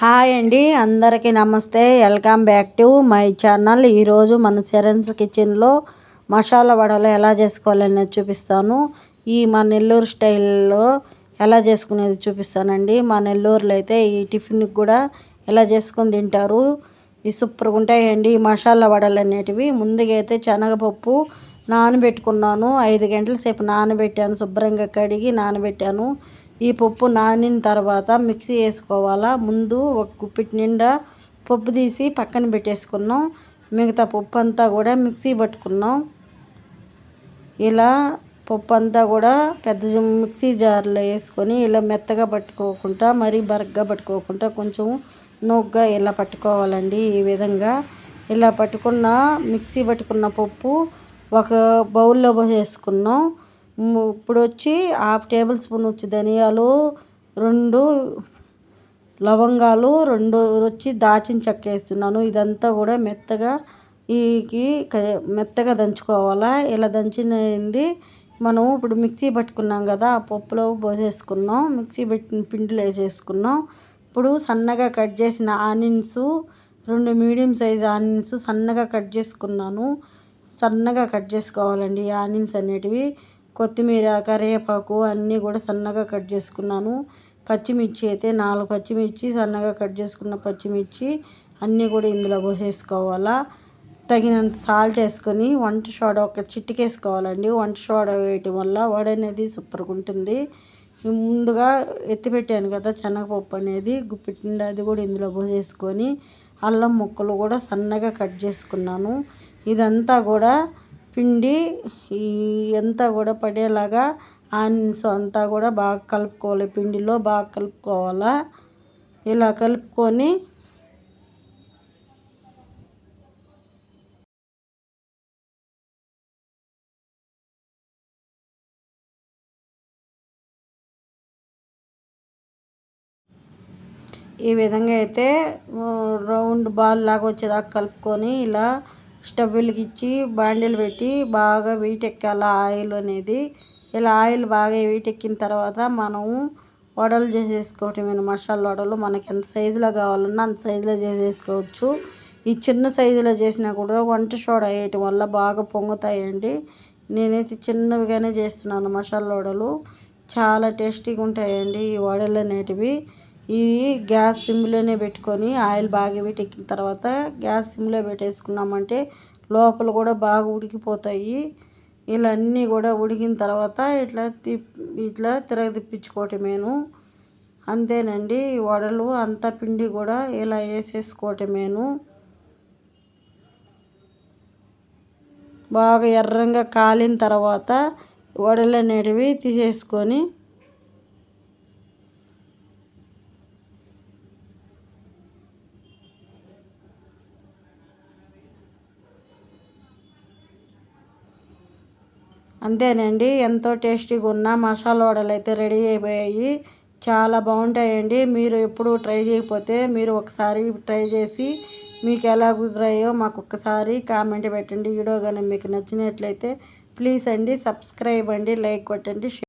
Hi అండి అందరికీ నమస్తే. Welcome back to my channel. ఈరోజు మన సెరెన్స్ కిచెన్లో మసాలా వడలు ఎలా చేసుకోవాలనేది చూపిస్తాను. ఈ మా నెల్లూరు స్టైల్లో ఎలా చేసుకునేది చూపిస్తానండి. మా నెల్లూరులో అయితే ఈ టిఫిన్కి కూడా ఎలా చేసుకొని తింటారు. ఈ సూపర్గా ఉంటాయండి ఈ మసాలా వడలు అనేటివి. ముందుగా అయితే శనగపప్పు నానబెట్టుకున్నాను. ఐదు గంటల సేపు నానబెట్టాను. శుభ్రంగా కడిగి నానబెట్టాను. ఈ పప్పు నానిన తర్వాత మిక్సీ వేసుకోవాలా? ముందు ఒక గుప్పిటి నిండా పప్పు తీసి పక్కన పెట్టేసుకున్నాం. మిగతా పప్పు అంతా కూడా మిక్సీ పట్టుకున్నాం. ఇలా పప్పు అంతా కూడా పెద్ద మిక్సీ జార్లో వేసుకొని ఇలా మెత్తగా పట్టుకోకుండా మరీ బరగ్గా పట్టుకోకుండా కొంచెం నూగ్గా ఇలా పట్టుకోవాలండి ఈ విధంగా. ఇలా పట్టుకున్న మిక్సీ పట్టుకున్న పప్పు ఒక బౌల్లో వేసుకున్నాం ఇప్పుడు వచ్చి హాఫ్ టేబుల్ స్పూన్ వచ్చి ధనియాలు రెండు లవంగాలు రెండు వచ్చి దాచిన చెక్క వేస్తున్నాను. ఇదంతా కూడా మెత్తగా ఈ మెత్తగా దంచుకోవాలా? ఇలా దంచినది మనం ఇప్పుడు మిక్సీ పట్టుకున్నాం కదా ఆ పప్పులో పోసేసుకున్నాం. మిక్సీ పెట్టిన పిండిలో వేసేసుకున్నాం. ఇప్పుడు సన్నగా కట్ చేసిన ఆనియన్స్ రెండు మీడియం సైజ్ ఆనియన్స్ సన్నగా కట్ చేసుకున్నాను. సన్నగా కట్ చేసుకోవాలండి ఆనియన్స్ అనేటివి. కొత్తిమీర కరివేపాకు అన్నీ కూడా సన్నగా కట్ చేసుకున్నాను. పచ్చిమిర్చి అయితే నాలుగు పచ్చిమిర్చి సన్నగా కట్ చేసుకున్న పచ్చిమిర్చి అన్నీ కూడా ఇందులో పోసేసుకోవాలా. తగినంత సాల్ట్ వేసుకొని వంట సోడా ఒక చిటికేసుకోవాలండి. వంట సోడా వేయటం వల్ల వడ అనేది సూపర్గా ఉంటుంది. ముందుగా ఎత్తిపెట్టాను కదా శనగపప్పు అనేది గుప్పిటి అది కూడా ఇందులో పోసేసుకొని అల్లం ముక్కలు కూడా సన్నగా కట్ చేసుకున్నాను. ఇదంతా కూడా పిండి ఈ అంతా కూడా పడేలాగా ఆనియన్స్ అంతా కూడా బాగా కలుపుకోవాలి పిండిలో బాగా కలుపుకోవాలా? ఇలా కలుపుకొని ఈ విధంగా అయితే రౌండ్ బాల్ లాగా వచ్చేదాకా కలుపుకొని ఇలా స్టవ్ వెలిగించి బాండీలు పెట్టి బాగా వేటెక్కాల ఆయిల్ అనేది. ఇలా ఆయిల్ బాగా వేటెక్కిన తర్వాత మనము వడలు చేసేసుకోవటమైన మసాలా వడలు మనకి ఎంత సైజులో కావాలన్నా అంత సైజులో చేసేసుకోవచ్చు. ఈ చిన్న సైజులో చేసినా కూడా వంట సోడా వేయటం వల్ల బాగా పొంగుతాయండి. నేనైతే చిన్నవిగానే చేస్తున్నాను మసాలా వడలు. చాలా టేస్టీగా ఉంటాయండి ఈ వడలు అనేటివి. ఈ గ్యాస్ సిమ్లోనే పెట్టుకొని ఆయిల్ బాగా పెట్టి ఎక్కిన తర్వాత గ్యాస్ సిమ్లో పెట్టేసుకున్నామంటే లోపల కూడా బాగా ఉడికిపోతాయి. ఇలా అన్నీ కూడా ఉడికిన తర్వాత ఇట్లా తిప్ ఇట్లా తిరగ తిప్పించుకోవటమేను అంతేనండి వడలు అంత పిండి కూడా ఇలా వేసేసుకోవటమేను. బాగా ఎర్రంగా కాలిన తర్వాత వడలు అనేటివి తీసేసుకొని అంతేనండి. ఎంతో టేస్టీగా ఉన్న మసాలా వడలు అయితే రెడీ అయిపోయాయి. చాలా బాగుంటాయండి. మీరు ఎప్పుడు ట్రై చేయకపోతే మీరు ఒకసారి ట్రై చేసి మీకు ఎలా కుదిరాయో మాకు ఒక్కసారి కామెంట్ పెట్టండి. వీడియో కానీ మీకు నచ్చినట్లయితే ప్లీజ్ అండి సబ్స్క్రైబ్ అండి లైక్ కొట్టండి